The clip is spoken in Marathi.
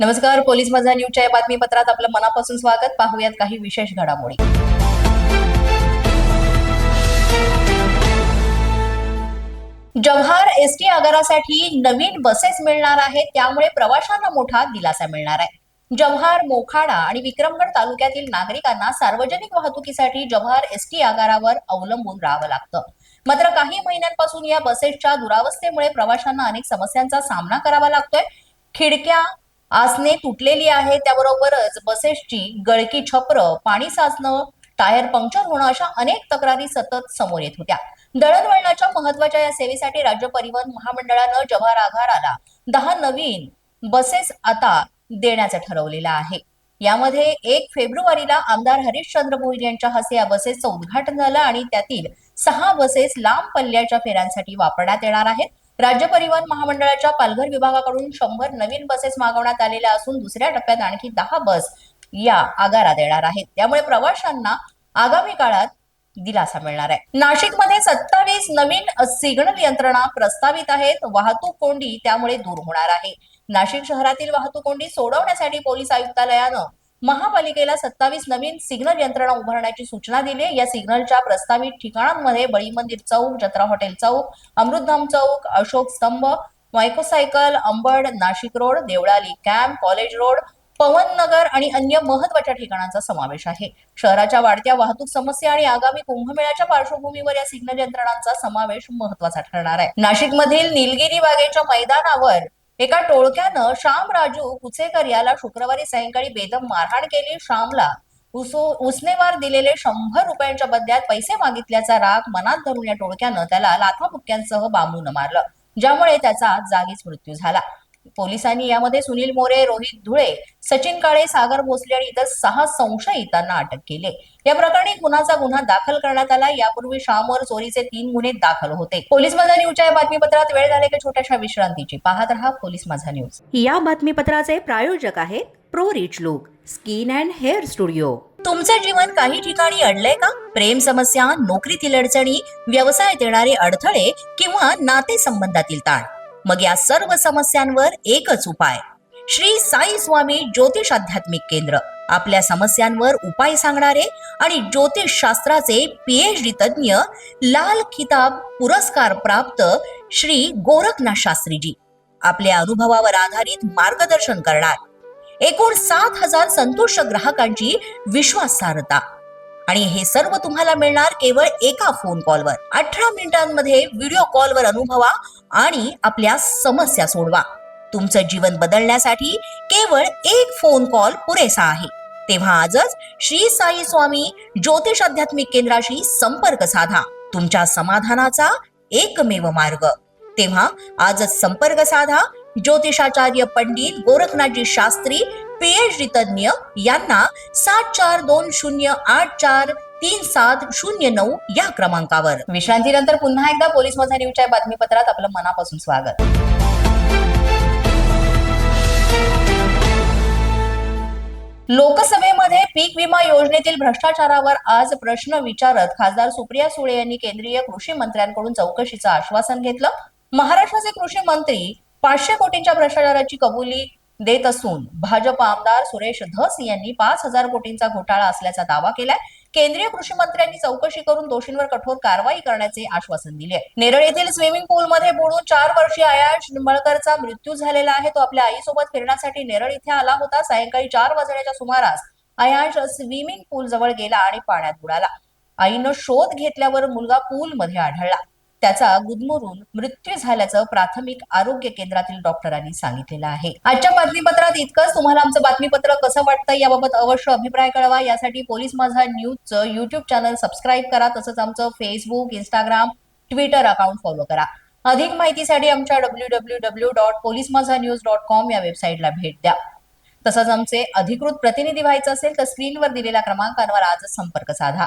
नमस्कार पोलीस माझा न्यूजच्या या बातमीपत्रात आपलं मनापासून स्वागत. पाहूयात काही विशेष घडामोडी. जव्हार एसटी आगारासाठी नवीन बसेस मिळणार आहेत त्यामुळे प्रवाशांना मोठा दिलासा मिळणार आहे. जव्हार मोखाडा आणि विक्रमगड तालुक्यातील नागरिकांना सार्वजनिक वाहतुकीसाठी जव्हार एसटी आगारावर अवलंबून राहावं लागतं. मात्र काही महिन्यांपासून या बसेसच्या दुरावस्थेमुळे प्रवाशांना अनेक समस्यांचा सामना करावा लागतोय. खिडक्या आसने तुटलेली आहे त्याबरोबरच बसेसची गळकी छप्र पाणी साचणं टायर पंक्चर होणं अशा अनेक तक्रारी सतत समोर येत होत्या. दळणवळणाच्या महत्त्वाच्या या सेवेसाठी राज्य परिवहन महामंडळानं जव्हार आगाराला दहा नवीन बसेस आता देण्याचं ठरवलेलं आहे. यामध्ये एक फेब्रुवारीला आमदार हरिश्चंद्र भोईर यांच्या हस्ते या बसेसचं उद्घाटन झालं आणि त्यातील सहा बसेस लांब पल्ल्याच्या फेऱ्यांसाठी वापरण्यात येणार आहेत. राज्य परिवहन महामंडळाच्या पालघर विभागाकडून शंभर नवीन बसेस मागवण्यात आलेल्या असून दुसऱ्या टप्प्यात आणखी दहा बस या आगारात येणार आहेत. त्यामुळे प्रवाशांना आगामी काळात दिलासा मिळणार आहे. नाशिकमध्ये सत्तावीस नवीन सिग्नल यंत्रणा प्रस्तावित आहेत. वाहतूक कोंडी त्यामुळे दूर होणार आहे. नाशिक शहरातील वाहतूक कोंडी सोडवण्यासाठी पोलीस आयुक्तालयानं महापालिकेला सत्तावीस नवीन सिग्नल यंत्रणा उभारण्याची सूचना दिली. या सिग्नलच्या प्रस्तावित ठिकाणांमध्ये बळी मंदिर चौक जत्रा हॉटेल चौक Amrutdham Chowk Ashok Stambh मायकोसायकल Ambad Nashik road Deolali camp college road Pavan Nagar आणि अन्य महत्त्वाच्या ठिकाणांचा समावेश आहे. शहराच्या वाढत्या वाहतूक समस्या आणि आगामी कुंभमेळ्याच्या पार्श्वभूमीवर या सिग्नल यंत्रणांचा समावेश महत्त्वाचा ठरणार आहे. नाशिकमधील निलगिरी बागेच्या मैदानावर एका टोळक्यानं श्याम राजू कुचेकर याला शुक्रवारी सायंकाळी बेदम मारहाण केली. श्यामला उसनेवार दिलेले शंभर रुपयांच्या बदल्यात पैसे मागितल्याचा राग मनात धरून या टोळक्यानं त्याला लाथाबुक्क्यांसह बांबून मारलं ज्यामुळे त्याचा जागीच मृत्यू झाला. पोलिसांनी यामध्ये सुनील मोरे रोहित धुळे सचिन काळे सागर भोसले आणि इतर सहा संशयितांना अटक केली. या प्रकरणी गुन्हाचा गुन्हा दाखल करण्यात आला. यापूर्वी श्यामवर चोरीचे तीन गुन्हे दाखल होते. पोलीस माझा न्यूजच्या या बातमीपत्रात वेळ झाले का छोट्याशा विश्रांतीची. पाहत रहा पोलीस माझा न्यूज. या बातमीपत्राचे प्रायोजक आहेत pro rich look skin and hair studio. तुमचे जीवन काही ठिकाणी अडलंय का? प्रेम समस्या नोकरीतील अडचणी व्यवसायात येणारे अडथळे किंवा नातेसंबंधातील ताण. मग या सर्व समस्यांवर एकच उपाय. श्री साई स्वामी ज्योतिष आध्यात्मिक केंद्र. आपल्या समस्यांवर उपाय सांगणारे आणि ज्योतिष शास्त्राचे पीएचडी तज्ज्ञ लाल किताब पुरस्कार प्राप्त श्री गोरखनाथ शास्त्रीजी. आपल्या अनुभवावर आधारित मार्गदर्शन करणार. एकूण सात हजार संतुष्ट ग्राहकांची विश्वासार्हता. आणि हे सर्व तुम्हाला मिळणार केवळ एका फोन कॉलवर अठरा मिनिटांमध्ये व्हिडिओ कॉलवर अनुभवा आणि आपल्या समस्या सोडवा. तुमचं जीवन बदलण्यासाठी केवळ एक फोन कॉल पुरेसा आहे. तेव्हा आजच श्री साई स्वामी ज्योतिष आध्यात्मिक केंद्राशी संपर्क साधा. तुमच्या समाधानाचा एकमेव मार्ग. तेव्हा आजच संपर्क साधा ज्योतिषाचार्य पंडित गोरखनाथजी शास्त्री पीएचडी तज्ज्ञ यांना सात चार दोन शून्य आठ चार तीन सात शून्य नऊ या क्रमांकावर. विश्रांतीनंतर पुन्हा एकदा पोलीस माझा न्यूजच्या बातमीपत्रात आपलं मनापासून स्वागत. लोकसभेमध्ये पीक विमा योजनेतील भ्रष्टाचारावर आज प्रश्न विचारत खासदार सुप्रिया सुळे यांनी केंद्रीय कृषी मंत्र्यांकडून चौकशीचं आश्वासन घेतलं. महाराष्ट्राचे कृषी मंत्री पाचशे कोटींच्या भ्रष्टाचाराची कबुली देत असून भाजप आमदार सुरेश धस यांनी पाच हजार कोटींचा घोटाळा असल्याचा दावा केलाय. केंद्रीय कृषी मंत्र्यांनी चौकशी करून दोषींवर कठोर कारवाई करण्याचे आश्वासन दिले. नेरळ येथील स्विमिंग पूलमध्ये बुडून चार वर्षीय आयाश निंबळकरचा मृत्यू झालेला आहे. तो आपल्या आईसोबत फिरण्यासाठी नेरळ इथे आला होता. सायंकाळी चार वाजण्याच्या सुमारास आयाश स्विमिंग पूल जवळ गेला आणि पाण्यात बुडाला. आईनं शोध घेतल्यावर मुलगा पूल मध्ये आढळला. त्याचा गुदमरून मृत्यू झाल्याचं प्राथमिक आरोग्य केंद्रातील डॉक्टरांनी सांगितलेलं आहे. आजच्या बातमीपत्रात इतकंच. तुम्हाला आमचं बातमीपत्र कसं वाटतं याबाबत अवश्य अभिप्राय कळवा. यासाठी पोलीस माझा न्यूजचं युट्यूब चॅनल सबस्क्राईब करा. तसंच आमचं Facebook Instagram Twitter account follow करा. अधिक माहितीसाठी आमच्या W W W dot police Majha news dot com या वेबसाईटला भेट द्या. तसंच आमचे अधिकृत प्रतिनिधी व्हायचं असेल तर स्क्रीनवर दिलेल्या क्रमांकांवर आजच संपर्क साधा.